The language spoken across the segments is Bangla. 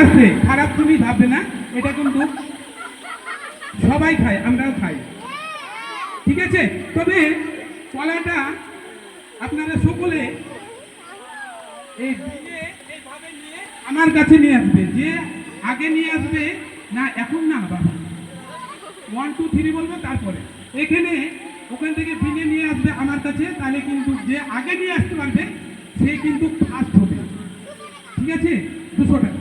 আছে খারাপ তুমি ভাববে না, এটা কিন্তু সবাই খায়, আমরাও খাই। ঠিক আছে? তবে কলাটা আপনারা সকলে এই দিয়ে এইভাবে নিয়ে আমার কাছে নিয়ে আসবে, যে আগে নিয়ে আসবে, না এখন না বাবা ওয়ান টু থ্রি বলব, তারপরে। এখানে ওখান থেকে বিনে নিয়ে আসবে আমার কাছে, তাহলে কিন্তু যে আগে নিয়ে আসতে পারবে, সে কিন্তু ফার্স্ট হবে। ঠিক আছে? দুশো টাকা।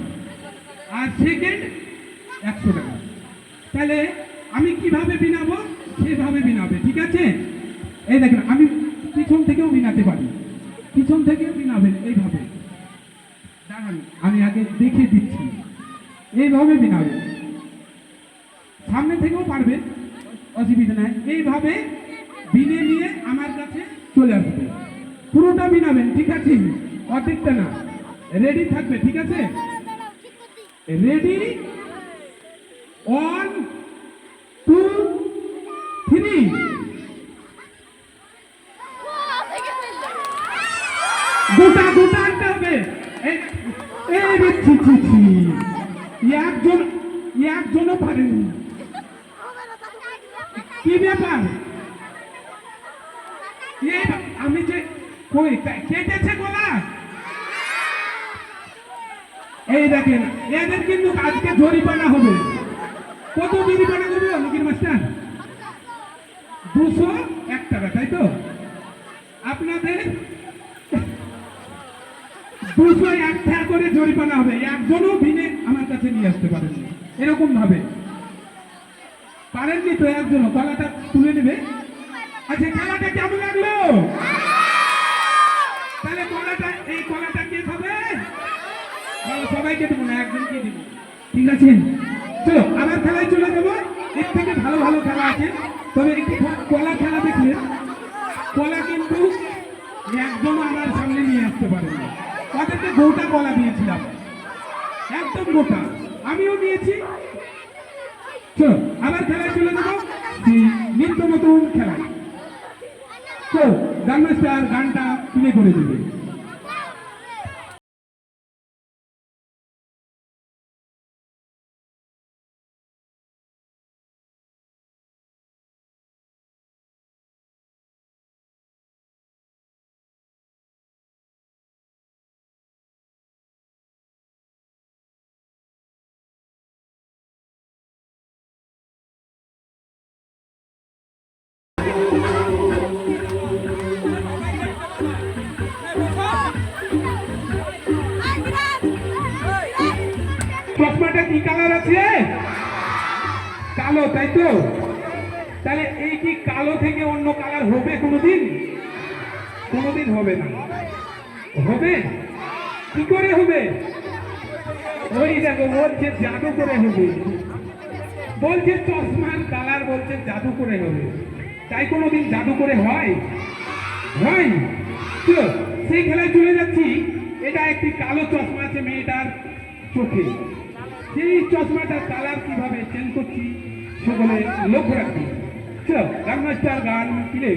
আর সেকেন্ড একশো টাকা। তাহলে আমি কীভাবে বিনাবো? সেভাবে বিনাবে, ঠিক আছে? এই দেখেন, আমি পিছন থেকেও বিনাতে পারি। পিছন থেকেও বিনাবেন এইভাবে। দাঁড়ান, আমি আগে দেখে দিচ্ছি। এইভাবে বিনাবেন সামনে থেকেও পারবেন অসুবিধা নাই। এইভাবে বিনে নিয়ে আমার কাছে চলে আসবে। পুরোটা বিনাবেন, ঠিক আছে? অর্ধেকটা না। রেডি থাকবে, ঠিক আছে? রেডি ওয়ান টু থ্রি গোটা গোটা আনতে এই রে, ছি ছি ছি। একজন একজনও পারেনি। কি ব্যাপার? আমি যে কই কেটেছে গলা? এই দেখেন এদের কিন্তু আজকে জরিমানা হবে। কত জরিমানা করবে লুকির মাস্টার? দুশো এক টাকা তাই তো? আপনাদের দুশো এক টাকা করে জরিমানা হবে। একজনও বিনে আমার কাছে নিয়ে আসতে পারেন এরকম ভাবে। পারেননি তো একজনও। গলাটা তুলে নেবে। আচ্ছা খেলাটা কেমন লাগল? তাহলে কলাটা এই বলো, সবাইকে দেবো না একজনকে দেবো। ঠিক আছে? চলো, আবার খেলায় চলে যাব। এর থেকে ভালো ভালো খেলা আছে। তবে একটি কলা খেলা দেখলে কলা কিন্তু একদম আমার সামনে নিয়ে আসতে পারে তাদেরকে গোটা কলা দিয়েছিলাম। একদম গোটা। আমিও নিয়েছি চলো, আবার খেলায় চলে যাব। নিত্য নতুন খেলায় তো গান মাস্টার গানটা তুলে করে দেবে। চশমাটা কি কালার আছে? কালো, তাই তো? তাহলে এই কি কালো থেকে অন্য কালার হবে কোনোদিন? কোনোদিন হবে না। হবে? কি করে হবে? ওই দেখো, বলছে জাদু করে হবে। বলছে চশমার কালার বলছে জাদু করে হবে। তাই কোনো দিন জাদু করে হয়? হয়। তো সেই খেলায় চলে যাচ্ছি। এটা একটি কালো চশমা আছে মেয়েটার চোখে। সেই চশমাটার কালার কীভাবে চেঞ্জ করছি, সকলে লক্ষ্য রাখছি চলো গান কিনে